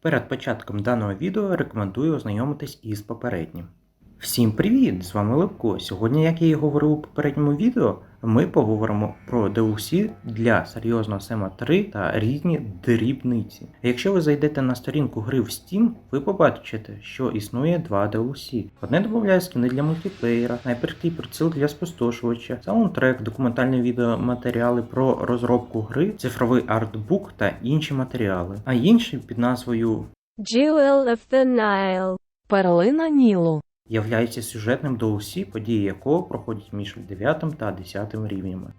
Перед початком даного відео рекомендую ознайомитись із попереднім. Всім привіт! З вами Левко. Сьогодні, як я і говорив у попередньому відео, ми поговоримо про DLC для серйозного Сема 3 та різні дрібниці. Якщо ви зайдете на сторінку гри в Steam, ви побачите, що існує два DLC. Одне додає скини для мультиплеєра, снайперський приціл для спустошувача, саундтрек, документальні відеоматеріали про розробку гри, цифровий артбук та інші матеріали. А інший під назвою Jewel of the Nile. Перлина Нілу. Являється сюжетним до усі події якого проходять між 9 та 10 рівнями.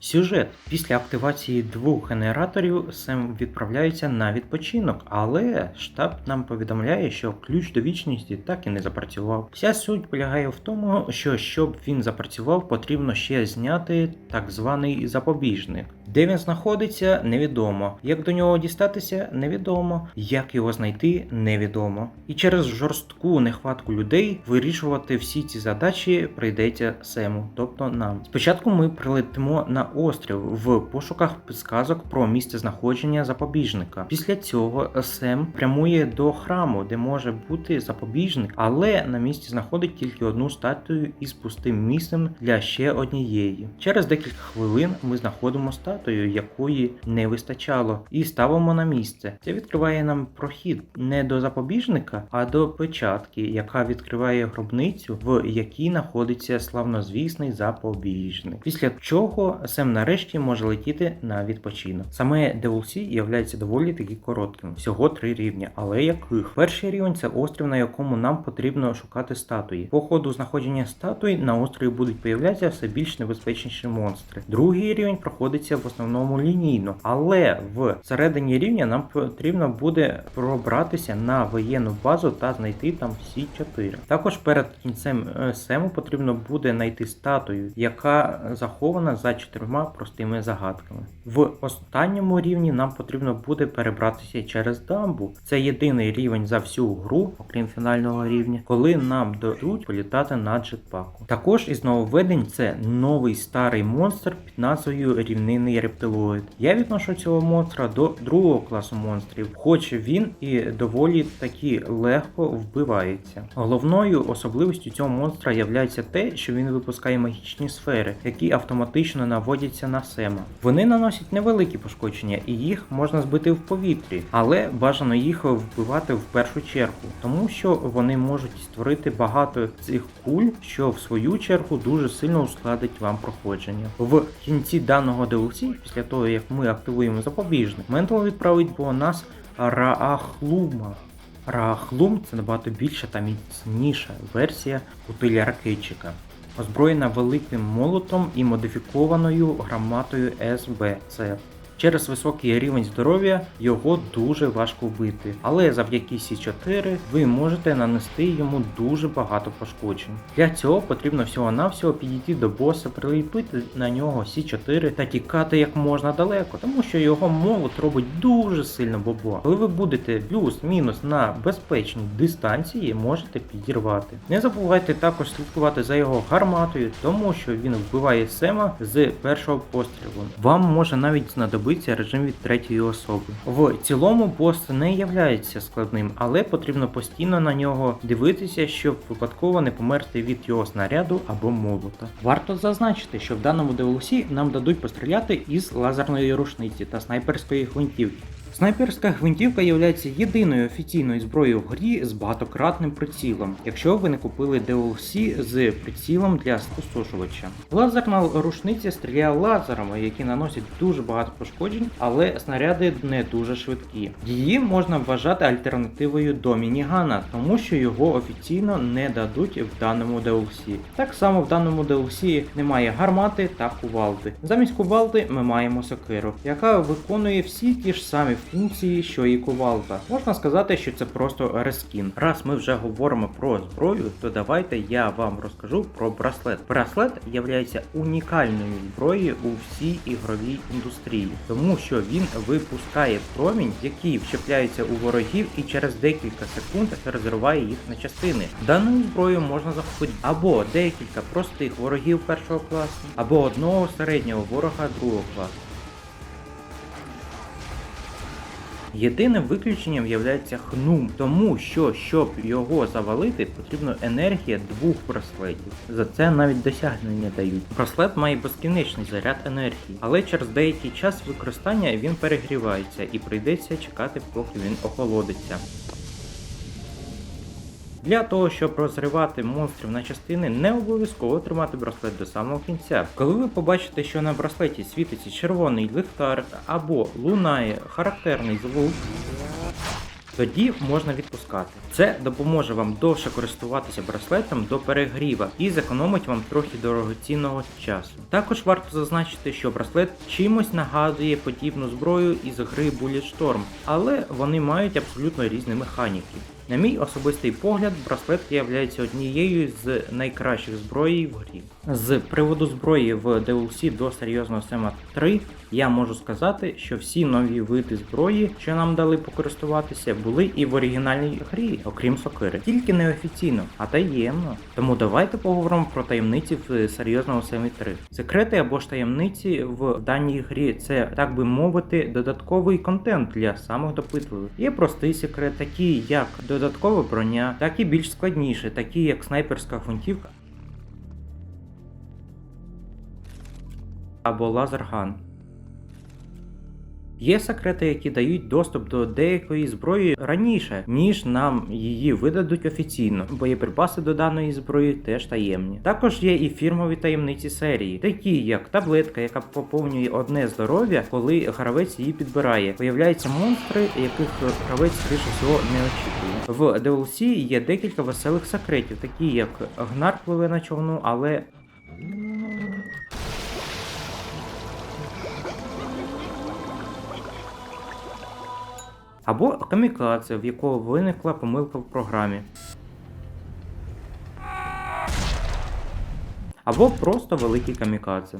Сюжет після активації двох генераторів Сем відправляється на відпочинок, але штаб нам повідомляє, що ключ до вічності так і не запрацював. Вся суть полягає в тому, що щоб він запрацював, потрібно ще зняти так званий запобіжник. Де він знаходиться, невідомо. Як до нього дістатися, невідомо. Як його знайти, невідомо. І через жорстку нехватку людей вирішувати всі ці задачі прийдеться Сему, тобто нам. Спочатку ми прилетимо на острів в пошуках підсказок про місце знаходження запобіжника. Після цього Сем прямує до храму, де може бути запобіжник, але на місці знаходить тільки одну статую із пустим місцем для ще однієї. Через декілька хвилин ми знаходимо статую, якої не вистачало, і ставимо на місце. Це відкриває нам прохід не до запобіжника, а до печатки, яка відкриває гробницю, в якій знаходиться славнозвісний запобіжник. Після чого Сем нарешті може летіти на відпочинок. Саме DLC є доволі таки коротким, всього три рівня, але яких? Перший рівень це острів, на якому нам потрібно шукати статуї. По ходу знаходження статуй на острові будуть появлятися все більш небезпечніші монстри. Другий рівень проходиться в основному лінійно, але в середині рівня нам потрібно буде пробратися на воєнну базу та знайти там всі чотири. Також перед кінцем е, сему потрібно буде знайти статую, яка захована за чотирма простими загадками. В останньому рівні нам потрібно буде перебратися через дамбу. Це єдиний рівень за всю гру, окрім фінального рівня, коли нам дадуть політати на джетпаку. Також із нововведень це новий старий монстр під назвою рівнинний рептилоїд. Я відношу цього монстра до другого класу монстрів, хоч він і доволі таки легко вбивається. Головною особливістю цього монстра є те, що він випускає магічні сфери, які автоматично наводяться на Сема. Вони наносять невеликі пошкодження, і їх можна збити в повітрі, але бажано їх вбивати в першу чергу, тому що вони можуть створити багато цих куль, що в свою чергу дуже сильно ускладить вам проходження. В кінці даного DLC, після того як ми активуємо запобіжник, Ментал відправить до нас Раахлума. Раахлум це набагато більша та міцніша версія утиля ракетчика, озброєна великим молотом і модифікованою гранатою СБЦ. Через високий рівень здоров'я його дуже важко вбити, але завдяки Сі4 ви можете нанести йому дуже багато пошкоджень. Для цього потрібно всього-навсього підійти до боса, приліпити на нього Сі4 та тікати як можна далеко, тому що його молот робить дуже сильно бобо. Коли ви будете плюс-мінус на безпечній дистанції, можете підірвати. Не забувайте також слідкувати за його гарматою, тому що він вбиває Сема з першого пострілу. Вам може навіть знадобитися режим від третьої особи. В цілому бос не являється складним, але потрібно постійно на нього дивитися, щоб випадково не померти від його снаряду або молота. Варто зазначити, що в даному DLC нам дадуть постріляти із лазерної рушниці та снайперської гвинтівки. Снайперська гвинтівка є єдиною офіційною зброєю в грі з багатократним прицілом, якщо ви не купили DLC з прицілом для спустошувача. Лазерна рушниця стріляє лазерами, які наносять дуже багато пошкоджень, але снаряди не дуже швидкі. Її можна вважати альтернативою до мінігана, тому що його офіційно не дадуть в даному DLC. Так само в даному DLC немає гармати та кувалди. Замість кувалди ми маємо сокиру, яка виконує всі ті ж самі функції, що і кувалда. Можна сказати, що це просто рескін. Раз ми вже говоримо про зброю, то давайте я вам розкажу про браслет. Браслет є унікальною зброєю у всій ігровій індустрії, тому що він випускає промінь, який вчепляється у ворогів і через декілька секунд розриває їх на частини. Даною зброєю можна захопити або декілька простих ворогів першого класу, або одного середнього ворога другого класу. Єдиним виключенням є хнум, тому що щоб його завалити, потрібна енергія двох браслетів. За це навіть досягнення дають. Браслет має безкінечний заряд енергії, але через деякий час використання він перегрівається і прийдеться чекати, поки він охолодиться. Для того, щоб розривати монстрів на частини, не обов'язково тримати браслет до самого кінця. Коли ви побачите, що на браслеті світиться червоний ліхтар або лунає характерний звук, тоді можна відпускати. Це допоможе вам довше користуватися браслетом до перегріва і зекономить вам трохи дорогоцінного часу. Також варто зазначити, що браслет чимось нагадує подібну зброю із гри Bulletstorm, але вони мають абсолютно різні механіки. На мій особистий погляд, браслет є однією з найкращих зброї в грі. З приводу зброї в DLC до серйозного Сема 3 я можу сказати, що всі нові види зброї, що нам дали покористуватися, були і в оригінальній грі, окрім сокири. Тільки не офіційно, а таємно. Тому давайте поговоримо про таємниці в серйозного Семі 3. Секрети або ж таємниці в даній грі це, так би мовити, додатковий контент для самих допитливих. Є простий секрет, такий як додаткова броня, так і більш складніші, такі як снайперська гвинтівка або лазерган. Є секрети, які дають доступ до деякої зброї раніше, ніж нам її видадуть офіційно. Боєприпаси до даної зброї теж таємні. Також є і фірмові таємниці серії, такі як таблетка, яка поповнює одне здоров'я, коли гравець її підбирає. Появляються монстри, яких гравець скоріше всього не очікує. В DLC є декілька веселих секретів, такі як Гнар пливе на човну, але або камікадзе, в якого виникла помилка в програмі. Або просто великий камікадзе.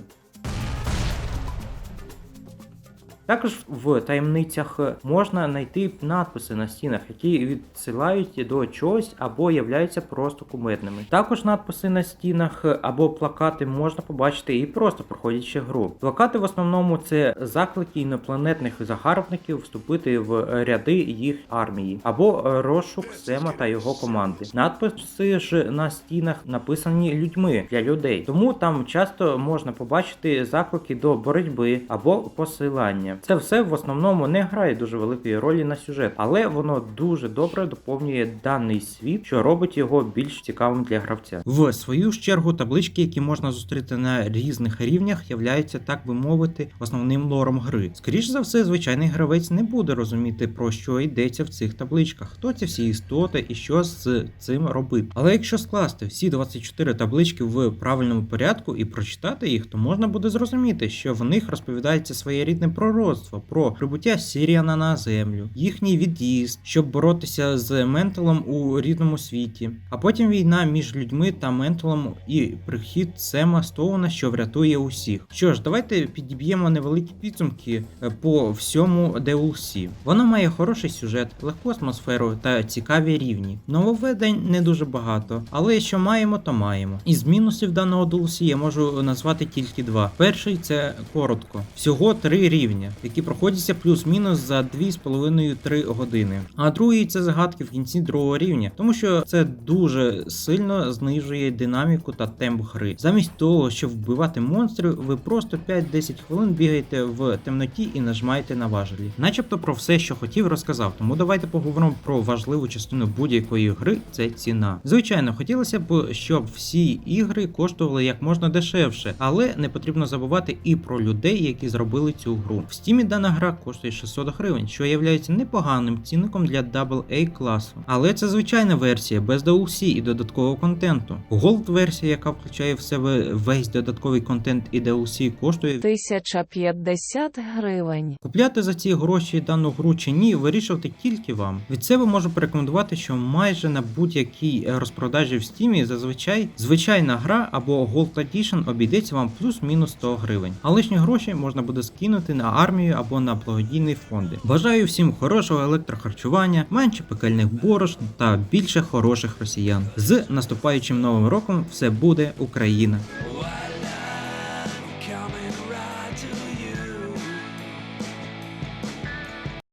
Також в таємницях можна знайти надписи на стінах, які відсилають до чогось або являються просто кумедними. Також надписи на стінах або плакати можна побачити і просто проходячи гру. Плакати в основному це заклики інопланетних загарбників вступити в ряди їх армії, або розшук Сема та його команди. Надписи ж на стінах написані людьми для людей, тому там часто можна побачити заклики до боротьби або посилання. Це все в основному не грає дуже великої ролі на сюжет, але воно дуже добре доповнює даний світ, що робить його більш цікавим для гравця. В свою ж чергу таблички, які можна зустріти на різних рівнях, являються, так би мовити, основним лором гри. Скоріше за все, звичайний гравець не буде розуміти про що йдеться в цих табличках, хто ці всі істоти і що з цим робити. Але якщо скласти всі 24 таблички в правильному порядку і прочитати їх, то можна буде зрозуміти, що в них розповідається своєрідне пророцтво про прибуття Сіріана на землю, їхній від'їзд, щоб боротися з Менталом у рідному світі, а потім війна між людьми та Менталом і прихід Сема Стоуна, що врятує усіх. Що ж, давайте підіб'ємо невеликі підсумки е, по всьому DLC. Воно має хороший сюжет, легку атмосферу та цікаві рівні. Нововведень не дуже багато, але що маємо, то маємо. Із мінусів даного DLC я можу назвати тільки два. Перший це коротко, всього три рівня які проходяться плюс-мінус за 2,5-3 години. А другий це загадки в кінці другого рівня, тому що це дуже сильно знижує динаміку та темп гри. Замість того, щоб вбивати монстрів, ви просто 5-10 хвилин бігаєте в темноті і нажимаєте на важелі. Начебто про все, що хотів, розказав. Тому давайте поговоримо про важливу частину будь-якої гри це ціна. Звичайно, хотілося б, щоб всі ігри коштували як можна дешевше, але не потрібно забувати і про людей, які зробили цю гру. Steam дана гра коштує 600 гривень, що є непоганим цінником для AA класу. Але це звичайна версія без DLC і додаткового контенту. Gold версія, яка включає в себе весь додатковий контент і DLC, коштує 1050 гривень. Купляти за ці гроші дану гру чи ні, вирішувати тільки вам. Від себе можу порекомендувати, що майже на будь-якій розпродажі в стімі зазвичай звичайна гра або Gold Edition обійдеться вам плюс-мінус 100 гривень. А лишні гроші можна буде скинути на армію або на благодійні фонди. Бажаю всім хорошого електрохарчування, менше пекельних борошн та більше хороших росіян. З наступаючим новим роком все буде Україна!